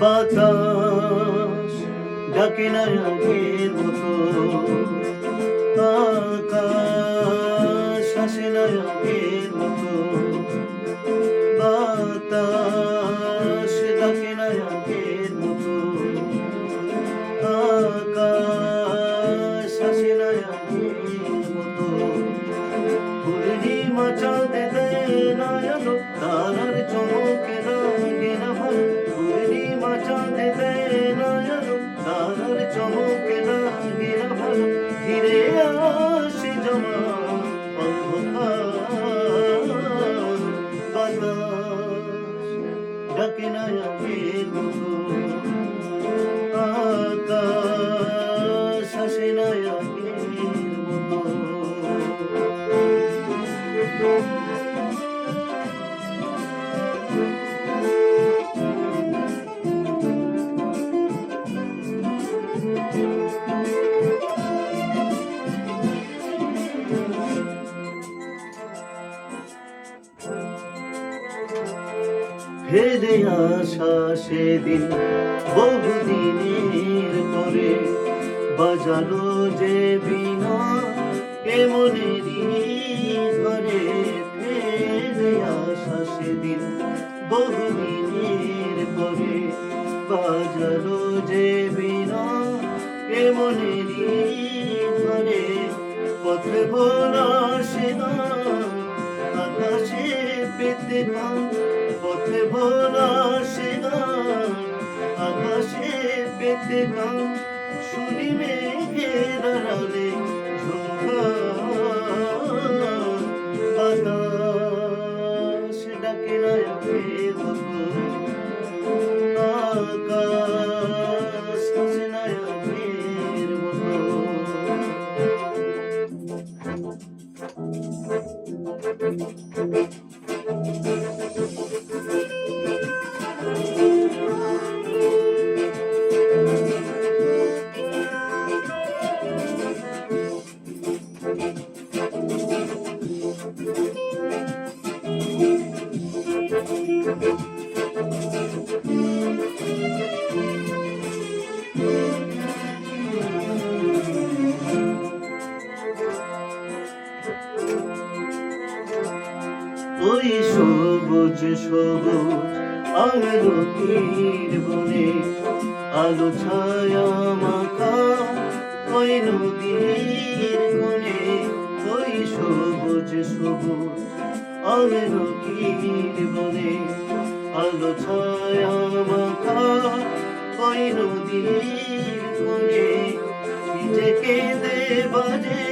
বাতাস ডাকে না আগের মতো। আকাশ আসে না আগের দেয় নয়ন তারার চমকে না ভালো ফিরে আসে জমা অন্ধকার ফেলে আসা সেদিন বহুদিনের পরে বাজালো যে বিনা এমনেরই ঘরে ফেলে আসা সেদিন বহুদিনের পরে বাজালো যে বিনা এমনেরই ঘরে পথে ভোলা সে গান আকাশে পেতে গান পথে ভরা গান আকাশে পেতে গান শুনি মেঘে ওই সবুজ সবুজ, আলো তীর বনে, আলো ছায়া মাখা ওই নদীর কোণে ওই সবুজ সবুজ, আলো তীর বনে, আলো ছায়া মাখা ওই নদীর কোণে নিজে কেঁদে বাজে,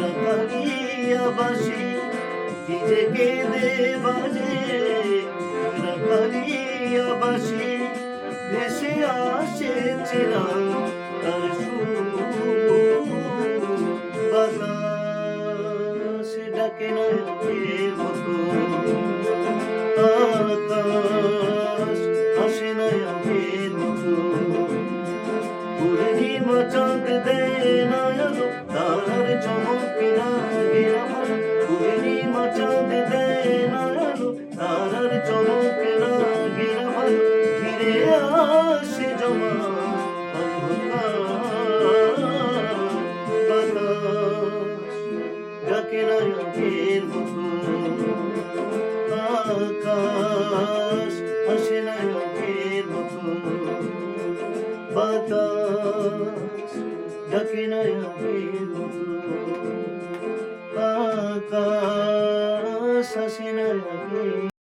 রাখালিয়া বাসি নিজে কেঁদে বাজে রাখালিয়া বাসি ভেসে আসে চেনা তার বাতাস ডাকে না মতো আকাশ আসে না মতো। পূর্ণিমা চাঁদ দেয় মতো আকাশ আগের